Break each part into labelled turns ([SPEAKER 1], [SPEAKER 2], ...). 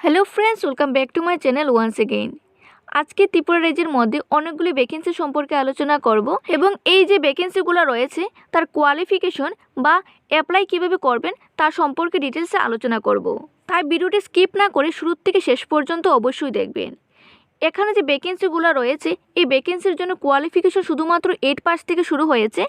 [SPEAKER 1] Hello friends welcome back to my channel once again আজকে ত্রিপুরা রাজ্যের মধ্যে অনেকগুলি ভ্যাকেন্সি সম্পর্কে আলোচনা করব এবং এই যে ভ্যাকেন্সিগুলো রয়েছে, তার কোয়ালিফিকেশন বা অ্যাপ্লাই কীভাবে করবেন, তার সম্পর্কে ডিটেলসে আলোচনা করব। তাই ভিডিওটি স্কিপ না করে শুরুর থেকে শেষ পর্যন্ত অবশ্যই দেখবেন। এখানে যে ভ্যাকেন্সিগুলো রয়েছে, এই ভ্যাকেন্সির জন্য কোয়ালিফিকেশন শুধুমাত্র এইট পাস থেকে শুরু হয়েছে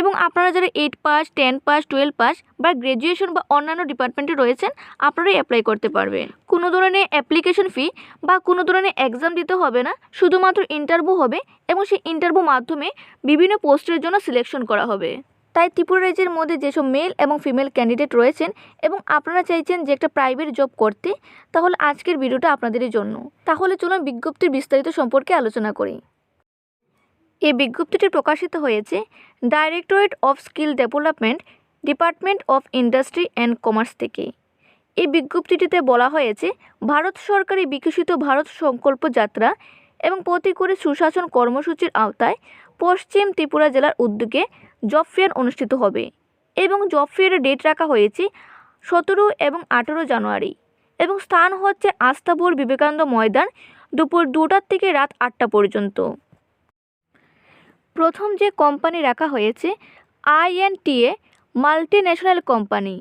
[SPEAKER 1] এবং আপনারা যারা eight pass ten pass twelve pass বা গ্র্যাজুয়েশন বা অন্যান্য ডিপার্টমেন্টে রয়েছেন, আপনারাই অ্যাপ্লাই করতে পারবেন। কোনো ধরনের অ্যাপ্লিকেশন ফি বা কোনো ধরনের এক্সাম দিতে হবে না, শুধুমাত্র ইন্টারভিউ হবে এবং সেই ইন্টারভিউ মাধ্যমে বিভিন্ন পোস্টের জন্য সিলেকশন করা হবে। তাই ত্রিপুরা রাজ্যের মধ্যে যেসব মেল এবং ফিমেল ক্যান্ডিডেট রয়েছেন এবং আপনারা চাইছেন যে একটা প্রাইভেট জব করতে, তাহলে আজকের ভিডিওটা আপনাদেরই জন্য। তাহলে চলুন বিজ্ঞপ্তির বিস্তারিত সম্পর্কে আলোচনা করি। এই বিজ্ঞপ্তিটি প্রকাশিত হয়েছে directorate of skill development department of industry and commerce থেকে। এই বিজ্ঞপ্তিটিতে বলা হয়েছে, ভারত সরকারি বিকশিত ভারত সংকল্প যাত্রা এবং প্রতিকূলে সুশাসন কর্মসূচির আওতায় পশ্চিম ত্রিপুরা জেলার উদ্যোগে জব ফেয়ার অনুষ্ঠিত হবে এবং জব ফেয়ারের ডেট রাখা হয়েছে সতেরো এবং আঠেরো জানুয়ারি এবং স্থান হচ্ছে আস্তাবল বিবেকানন্দ ময়দান দুপুর দুটার থেকে রাত আটটা পর্যন্ত। প্রথম যে কোম্পানি রাখা হয়েছে, আইএনটিএ মাল্টি ন্যাশনাল কোম্পানি।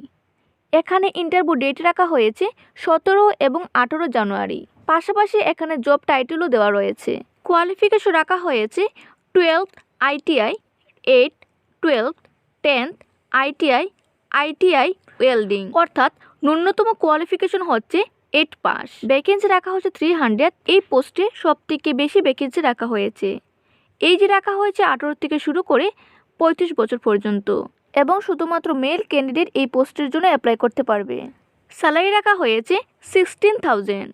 [SPEAKER 1] এখানে ইন্টারভিউ ডেট রাখা হয়েছে সতেরো এবং আঠেরো জানুয়ারি। পাশাপাশি এখানে জব টাইটেলও দেওয়া রয়েছে। কোয়ালিফিকেশন রাখা হয়েছে twelve ITI, eight twelve tenth ITI ITI welding অর্থাৎ ন্যূনতম কোয়ালিফিকেশন হচ্ছে এইট পাস ভ্যাকেন্সি রাখা হচ্ছে থ্রি হান্ড্রেড এই পোস্টে সব থেকে বেশি ভ্যাকেন্সি রাখা হয়েছে। এই যে রাখা হয়েছে আঠেরো থেকে শুরু করে পঁয়ত্রিশ বছর পর্যন্ত এবং শুধুমাত্র মেল ক্যান্ডিডেট এই পোস্টের জন্য অ্যাপ্লাই করতে পারবে। স্যালারি রাখা হয়েছে সিক্সটিন থাউজেন্ড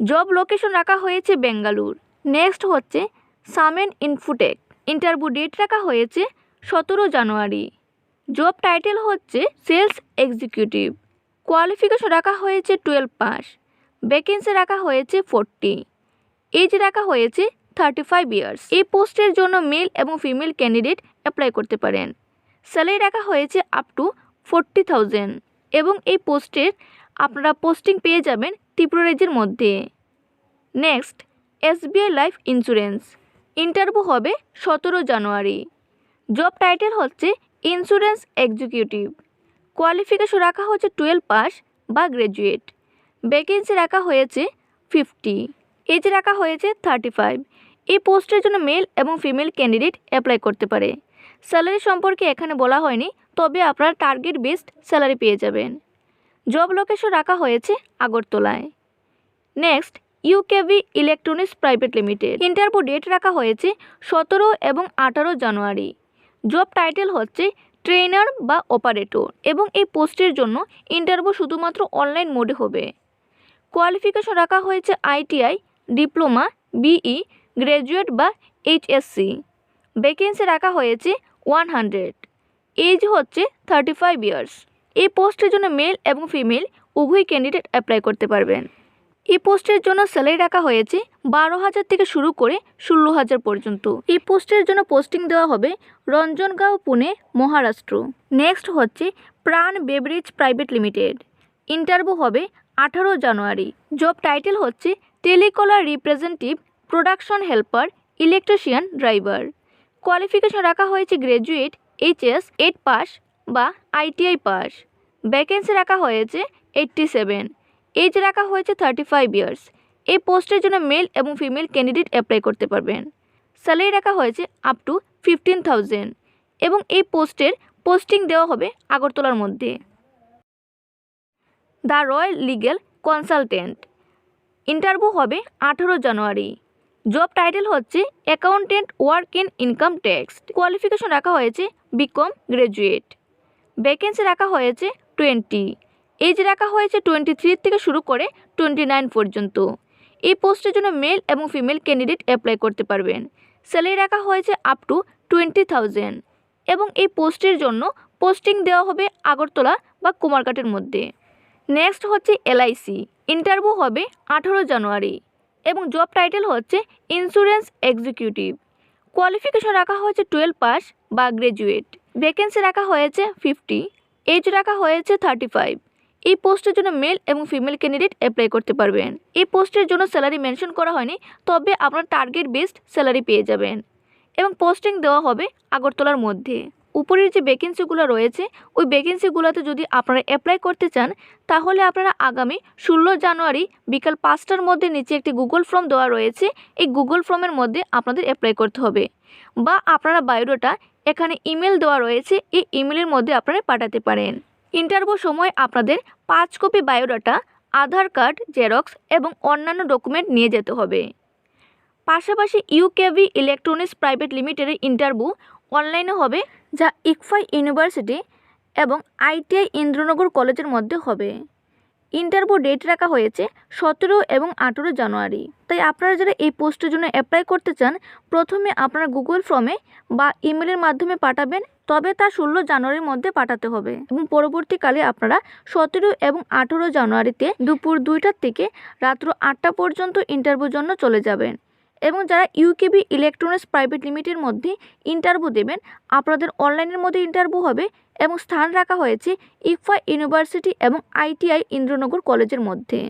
[SPEAKER 1] জব লোকেশন রাখা হয়েছে বেঙ্গালুর নেক্সট হচ্ছে সামেন ইনফুটেক ইন্টারভিউ ডেট রাখা হয়েছে সতেরো জানুয়ারি। জব টাইটেল হচ্ছে সেলস এক্সিকিউটিভ। কোয়ালিফিকেশন রাখা হয়েছে টুয়েলভ পাস। ভ্যাকেন্সি রাখা হয়েছে ফোরটি। এজ রাখা হয়েছে থার্টি ফাইভ ইয়ার্স। এই পোস্টের জন্য মেল এবং ফিমেল ক্যান্ডিডেট অ্যাপ্লাই করতে পারেন। স্যালারি রাখা হয়েছে আপ টু ফোরটি থাউজেন্ড। এবং এই পোস্টের আপনারা পোস্টিং পেয়ে যাবেন ত্রিপুরা মধ্যে। Next SBI life insurance. Interview হবে সতেরো জানুয়ারি। জব টাইটেল হচ্ছে ইন্স্যুরেন্স এক্সিকিউটিভ কোয়ালিফিকেশন রাখা হচ্ছে টুয়েলভ পাস বা গ্র্যাজুয়েট ভ্যাকেন্সি রাখা হয়েছে ফিফটি এজ রাখা হয়েছে থার্টি ফাইভ এই পোস্টের জন্য মেল এবং ফিমেল ক্যান্ডিডেট অ্যাপ্লাই করতে পারে। স্যালারি সম্পর্কে এখানে বলা হয়নি, তবে আপনারা টার্গেট বেসড স্যালারি পেয়ে যাবেন। জব লোকেশন রাখা হয়েছে আগরতলায়। Next UKV electronics private limited interview date রাখা হয়েছে সতেরো এবং আঠারো জানুয়ারি। জব টাইটেল হচ্ছে ট্রেনার বা অপারেটর এবং এই পোস্টের জন্য ইন্টারভিউ শুধুমাত্র অনলাইন মোডে হবে। কোয়ালিফিকেশন রাখা হয়েছে আইটিআই, ডিপ্লোমা, বিই, গ্র্যাজুয়েট বা এইচএসসি। ভ্যাকেন্সি রাখা হয়েছে ওয়ান হান্ড্রেড। এজ হচ্ছে থার্টি ফাইভ ইয়ার্স। এই পোস্টের জন্য মেল এবং ফিমেল উভয় ক্যান্ডিডেট অ্যাপ্লাই করতে পারবেন। এই পোস্টের জন্য স্যালারি রাখা হয়েছে বারো হাজার থেকে শুরু করে ষোলো হাজার পর্যন্ত। এই পোস্টের জন্য পোস্টিং দেওয়া হবে রঞ্জনগাঁও, পুনে, মহারাষ্ট্র। নেক্সট হচ্ছে প্রাণ বেভারেজ প্রাইভেট লিমিটেড। ইন্টারভিউ হবে আঠারো জানুয়ারি। জব টাইটেল হচ্ছে telecaller representative production helper, electrician driver. Qualification রাখা হয়েছে গ্র্যাজুয়েট এইচএস, এইট পাস বা আইটিআই পাস। ভ্যাকেন্সি রাখা হয়েছে এইট্টি সেভেন। এজ রাখা হয়েছে থার্টি ফাইভ ইয়ার্স এই পোস্টের জন্য মেল এবং ফিমেল ক্যান্ডিডেট অ্যাপ্লাই করতে পারবেন। স্যালারি রাখা হয়েছে আপ টু ফিফটিন থাউজেন্ড এবং এই পোস্টের পোস্টিং দেওয়া হবে আগরতলার মধ্যে। The royal legal consultant interview হবে আঠেরো জানুয়ারি। জব টাইটেল হচ্ছে accountant work in income tax qualification রাখা হয়েছে বিকম গ্র্যাজুয়েট ভ্যাকেন্সি রাখা হয়েছে টোয়েন্টি এজ রাখা হয়েছে টোয়েন্টি থ্রি থেকে শুরু করে টোয়েন্টি নাইন পর্যন্ত। এই পোস্টের জন্য মেল এবং ফিমেল ক্যান্ডিডেট অ্যাপ্লাই করতে পারবেন। স্যালারি রাখা হয়েছে আপ টু টোয়েন্টি থাউজেন্ড এবং এই পোস্টের জন্য পোস্টিং দেওয়া হবে আগরতলা বা কুমারঘাটের মধ্যে। নেক্সট হচ্ছে এলআইসি ইন্টারভিউ হবে আঠেরো জানুয়ারি। এবং জব টাইটেল হচ্ছে ইন্স্যুরেন্স এক্সিকিউটিভ কোয়ালিফিকেশন রাখা হয়েছে টুয়েলভ পাস বা গ্র্যাজুয়েট ভ্যাকেন্সি রাখা হয়েছে ফিফটি এজ রাখা হয়েছে থার্টি ফাইভ এই পোস্টের জন্য মেল এবং ফিমেল ক্যান্ডিডেট অ্যাপ্লাই করতে পারবেন। এই পোস্টের জন্য স্যালারি মেনশন করা হয়নি, তবে আপনার টার্গেট বেসড স্যালারি পেয়ে যাবেন এবং পোস্টিং দেওয়া হবে আগরতলার মধ্যে। উপরের যে ভ্যাকেন্সিগুলো রয়েছে, ওই ভ্যাকেন্সিগুলোতে যদি আপনারা অ্যাপ্লাই করতে চান, তাহলে আপনারা আগামী ষোলো জানুয়ারি বিকাল পাঁচটার মধ্যে নিচে একটি গুগল ফর্ম দেওয়া রয়েছে, এই গুগল ফর্মের মধ্যে আপনাদের অ্যাপ্লাই করতে হবে বা আপনারা বায়োডাটা এখানে ইমেল দেওয়া রয়েছে, এই ইমেলের মধ্যে আপনারা পাঠাতে পারেন। ইন্টারভিউ সময় আপনাদের পাঁচ copy biodata Aadhaar card xerox এবং অন্যান্য ডকুমেন্ট নিয়ে যেতে হবে। পাশাপাশি ইউকেভি ইলেকট্রনিক্স প্রাইভেট লিমিটেডের ইন্টারভিউ অনলাইনে হবে, যা ইকফাই ইউনিভার্সিটি এবং আইটিআই ইন্দ্রনগর কলেজের মধ্যে হবে। ইন্টারভিউ ডেট রাখা হয়েছে সতেরো এবং আঠেরো জানুয়ারি। তাই আপনারা যারা এই পোস্টের জন্য অ্যাপ্লাই করতে চান, প্রথমে আপনারা গুগল ফর্মে বা ইমেলের মাধ্যমে পাঠাবেন, তবে তা ষোলো জানুয়ারির মধ্যে পাঠাতে হবে এবং পরবর্তীকালে আপনারা সতেরো এবং আঠেরো জানুয়ারিতে দুপুর দুইটার থেকে রাত্র আটটা পর্যন্ত ইন্টারভিউর জন্য চলে যাবেন। এবং যারা ইউকেবি ইলেকট্রনিক্স প্রাইভেট লিমিটেডের মধ্যে ইন্টারভিউ দেবেন, আপনাদের অনলাইনের মধ্যে ইন্টারভিউ হবে এবং স্থান রাখা হয়েছে ইকফা ইউনিভার্সিটি এবং আইটিআই ইন্দ্রনগর কলেজের মধ্যে।